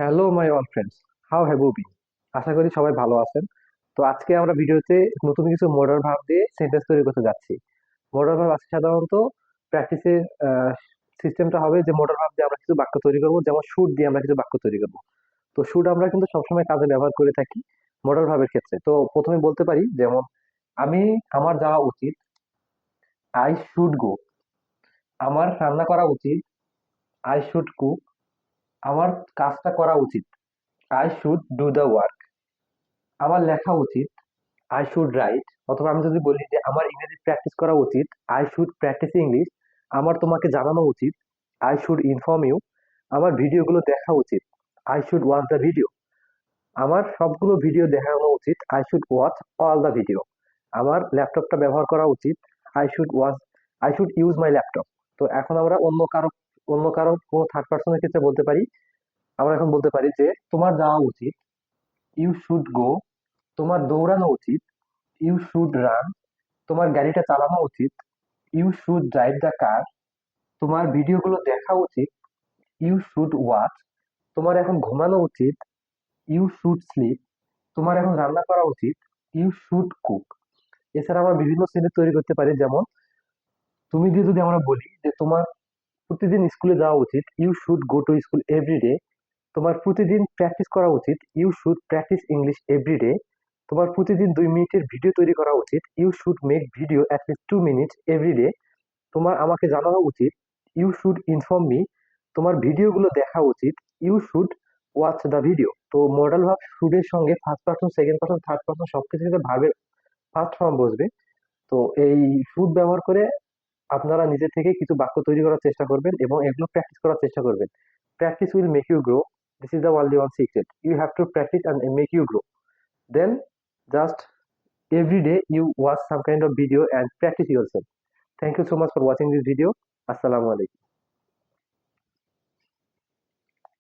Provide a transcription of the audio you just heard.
Hello my all friends how have you আশা করি সবাই ভালো আছেন। তো আজকে আমরা ভিডিওতে নতুন কিছু মডাল ভাব দিয়ে সেন্টেন্স তৈরি করতে যাচ্ছি। মডাল ভাব আজকে সাধারণত প্র্যাকটিসের সিস্টেমটা হবে যে মডাল ভাব দিয়ে আমরা কিছু বাক্য তৈরি করব, যেমন শুট দিয়ে আমরা কিছু বাক্য তৈরি করব। তো শুট আমরা কিন্তু সবসময় কাজে ব্যবহার করে থাকি মডাল ভাবের ক্ষেত্রে। তো প্রথমে বলতে পারি, যেমন, আমি, আমার যাওয়া উচিত। আই শুড গো আমার রান্না করা উচিত। আই শুড কুক আমার কাজটা করা উচিত। I should do the work আমার লেখা উচিত। আই শুড রাইট অথবা আমি যদি বলি যে আমার ইংরেজি প্র্যাকটিস করা উচিত আই শুড প্র্যাকটিস ইংলিশ আমার তোমাকে জানানো উচিত। আই শুড ইনফর্ম ইউ আমার ভিডিওগুলো দেখা উচিত। I should watch the video আমার সবগুলো ভিডিও দেখানো উচিত। I should watch all the video আমার ল্যাপটপটা ব্যবহার করা উচিত। I should watch I should use my laptop তো এখন আমরা অন্য কারও অন্য কারও কোনো থার্ড পার্সনের ক্ষেত্রে বলতে পারি, আমরা এখন বলতে পারি যে তোমার যাওয়া উচিত ইউ শুড গো তোমার দৌড়ানো উচিত ইউ শুড রান তোমার গাড়িটা চালানো উচিত you should drive the car তোমার ভিডিওগুলো দেখা উচিত ইউ শুড ওয়াচ তোমার এখন ঘুমানো উচিত ইউ শুড স্লিপ তোমার এখন রান্না করা উচিত ইউ শুড কুক এছাড়া আমরা বিভিন্ন সেন্টেন্স তৈরি করতে পারি, যেমন, তুমি যদি আমরা বলি যে তোমার প্রতিদিন স্কুলে যাওয়া উচিত। You should go to school every day তোমার প্রতিদিন প্র্যাকটিস করা উচিত। You should practice English every day তোমার প্রতিদিন দুই মিনিটের ভিডিও তৈরি করা উচিত। You should make video at least two minutes every day তোমার আমাকে জানানো উচিত। ইউ শুড ইনফর্ম মি তোমার ভিডিওগুলো দেখা উচিত। You should watch the video তো মডেল ভাব শুডের সঙ্গে first person second person third person সবকিছু কিন্তু ভাবের ফার্স্ট ফর্ম বসবে। তো এই শুড ব্যবহার করে আপনারা নিজে থেকে কিছু বাক্য তৈরি করার চেষ্টা করবেন এবং এগুলো প্র্যাকটিস করার চেষ্টা করবেন। Practice will make you grow this is the world one secret you have to practice and make you grow then just every day you watch some kind of video and practice yourself thank you so much for watching this video আসসালামু আলাইকুম